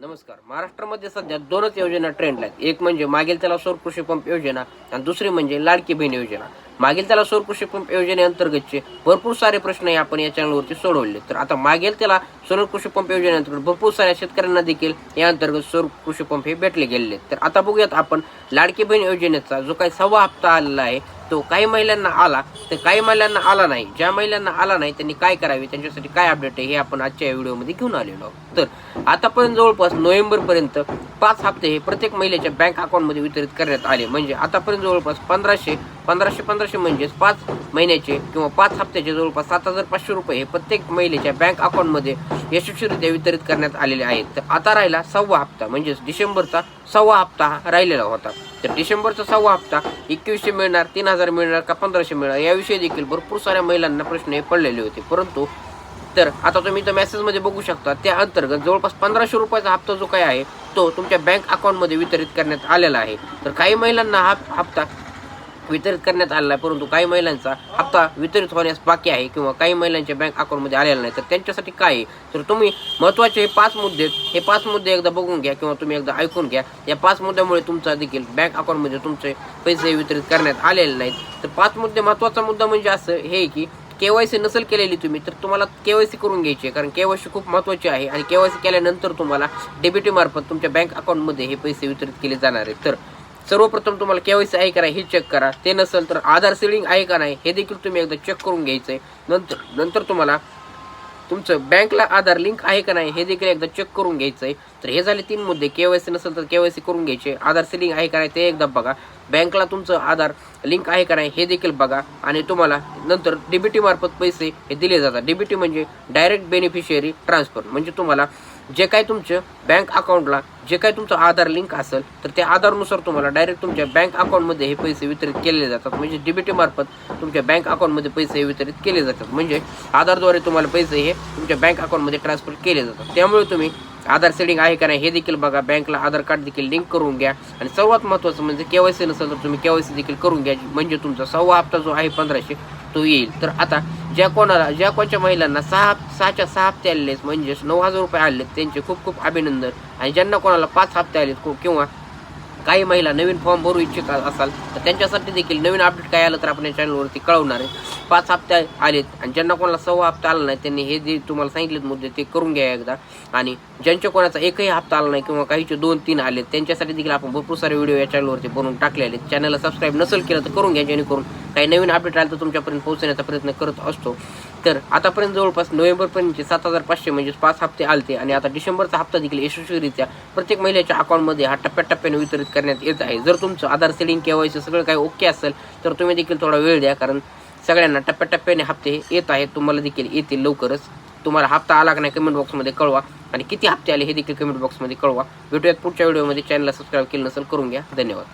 नमस्कार. महाराष्ट्रामध्ये सध्या दोनच योजना ट्रेंडला आहेत. एक म्हणजे मागील त्याला सौर कृषी पंप योजना आणि दुसरी म्हणजे लाडकी बहीण योजना. मागील त्याला सौर कृषी पंप योजनेअंतर्गतचे भरपूर सारे प्रश्न हे आपण या चॅनलवरती सोडवले. तर आता मागील त्याला सौर कृषी पंप योजनेअंतर्गत भरपूर साऱ्या शेतकऱ्यांना देखील या अंतर्गत सौर कृषी पंप हे भेटले गेलेले आहेत. तर आता बघूयात आपण लाडकी बहीण योजनेचा जो काही सव्वा हप्ता आलेला आहे तो काही महिलांना आला तर काही महिलांना आला नाही. ज्या महिलांना आला नाही त्यांनी काय करावे? त्यांच्यासाठी काय अपडेट आहे हे आपण आजच्या व्हिडिओमध्ये घेऊन आलेलो आहोत. तर आतापर्यंत जवळपास नोव्हेंबरपर्यंत पाच हप्ते हे प्रत्येक महिलेच्या बँक अकाउंटमध्ये वितरित करण्यात आले. म्हणजे आतापर्यंत जवळपास पंधराशे पंधराशे पंधराशे म्हणजेच पाच महिन्याचे किंवा पाच हप्त्याचे जवळपास सात हजार पाचशे रुपये हे प्रत्येक महिलेच्या बँक अकाउंटमध्ये यशस्वीरित्या वितरित करण्यात आलेले आहेत. तर आता राहिला सव्वा हप्ता म्हणजेच डिसेंबरचा सव्वा हप्ता हा राहिलेला होता. तर डिसेंबरचा सव्वा हप्ता एकवीसशे मिळणार तीन हजार मिळणार का पंधराशे मिळणार याविषयी देखील भरपूर साऱ्या महिलांना प्रश्न हे पडलेले होते. परंतु तर आता तुम्ही इथं मेसेजमध्ये बघू शकता त्या अंतर्गत जवळपास पंधराशे रुपयाचा हप्ता जो काय आहे तो तुमच्या बँक अकाउंटमध्ये वितरित करण्यात आलेला आहे. तर काही महिलांना हा हप्ता वितरित करण्यात आलेला आहे परंतु काही महिलांचा हप्ता वितरित होण्यास बाकी आहे किंवा काही महिलांच्या बँक अकाउंटमध्ये आलेला नाही. तर त्यांच्यासाठी काय आहे? तर तुम्ही महत्त्वाचे हे पाच मुद्दे हे पाच मुद्दे एकदा बघून घ्या किंवा तुम्ही एकदा ऐकून घ्या. या पाच मुद्द्यामुळे तुमचा देखील बँक अकाउंटमध्ये तुमचे पैसे वितरित करण्यात आलेले नाहीत. तर पाच मुद्दे महत्त्वाचा मुद्दा म्हणजे असं हे आहे की केवायसी नसेल केलेली तुम्ही तर तुम्हाला केवायसी करून घ्यायची आहे. कारण केवायसी खूप महत्त्वाची आहे आणि केवायसी केल्यानंतर तुम्हाला डेबिटी मार्फत तुमच्या बँक अकाउंटमध्ये हे पैसे वितरित केले जाणार आहेत. तर सर्वप्रथम तुम्हाला केवायसी आहे का नाही हे चेक करा. ते नसेल तर आधार सिलिंग आहे का नाही हे देखील तुम्ही एकदा चेक करून घ्यायचं आहे नंतर नंतर तुम्हाला तुमचं बँकला आधार लिंक आहे का नाही हे देखील एकदा चेक करून घ्यायचं आहे तर हे झाले तीन मुद्दे. केवायसी नसेल तर केवायसी करून घ्यायचे. आधार लिंक आहे का नाही ते एकदा बघा. बँकला तुमचं आधार लिंक आहे का नाही हे देखील बघा. आणि तुम्हाला नंतर डीबीटी मार्फत पैसे हे दिले जातात. डीबीटी म्हणजे डायरेक्ट बेनिफिशियरी ट्रान्सफर म्हणजे तुम्हाला जे काय तुमचं बँक अकाउंटला जे काय तुमचं आधार लिंक असेल तर त्या आधारनुसार तुम्हाला डायरेक्ट तुमच्या बँक अकाउंटमध्ये हे पैसे वितरित केले जातात. म्हणजे डीबीटी मार्फत तुमच्या बँक अकाउंटमध्ये पैसे हे वितरित केले जातात. म्हणजे आधारद्वारे तुम्हाला पैसे हे तुमच्या बँक अकाउंटमध्ये ट्रान्सफर केले जातात. त्यामुळे तुम्ही आधार सेडिंग आहे का नाही हे देखील बघा. बँकला आधार कार्ड देखील लिंक करून घ्या. आणि सर्वात महत्त्वाचं म्हणजे केवायसी नसेल तर तुम्ही केवायसी देखील करून घ्या. म्हणजे तुमचा सव्वा हप्ता जो आहे पंधराशे तो येईल. तर आता ज्या कोणाला ज्या कोणत्या महिलांना सहा सहाच्या सहा हप्ते आलेले आहेत म्हणजेच नऊ हजार रुपये आले त्यांचे खूप खूप अभिनंदन. आणि ज्यांना कोणाला पाच हप्ते आलेत को- किंवा काही महिला नवीन फॉर्म भरू इच्छित असाल तर त्यांच्यासाठी देखील नवीन अपडेट काय आलं तर आपण या चॅनलवरती कळवणार आहे. पाच हप्ते आलेत आणि ज्यांना कोणाला सव्वा हप्ता आला नाही त्यांनी हे जे तुम्हाला सांगितलेत मुद्दे ते करून घ्या एकदा. आणि ज्यांच्या कोणाचा एकही हप्ता आला नाही किंवा काहीचे दोन तीन आलेत त्यांच्यासाठी देखील आपण भरपूर सारे व्हिडिओ या चॅनलवरती बनवून टाकले आहेत. चॅनलला सबस्क्राईब नसेल केलं तर करून घ्या जेणेकरून काही नवीन अपडेट आलं तर तुमच्यापर्यंत पोहोचण्याचा प्रयत्न करत असतो. तर आतापर्यंत जवळपास नोव्हेंबरपर्यंतचे सात हजार पाचशे म्हणजेच पाच हप्ते आलते आणि आता डिसेंबरचा हप्ता देखील यशस्वीरित्या प्रत्येक महिलेच्या अकाउंटमध्ये हा टप्प्याटप्प्याने वितरित करण्यात येत आहे. जर तुमचं आधार सेलिंग केवायचं सगळं काही ओके असेल तर तुम्ही देखील थोडा वेळ द्या कारण सगळ्यांना टप्प्याटप्प्याने हप्ते हे येत आहेत. तुम्हाला देखील येतील लवकरच. तुम्हाला हप्ता आला का नाही कमेंट बॉक्समध्ये कळवा. आणि किती हप्ते आले हे देखील कमेंट बॉक्समध्ये कळवा. भेटूयात पुढच्या व्हिडिओमध्ये चॅनलला सबस्क्राईब केलं नसेल करून घ्या. धन्यवाद.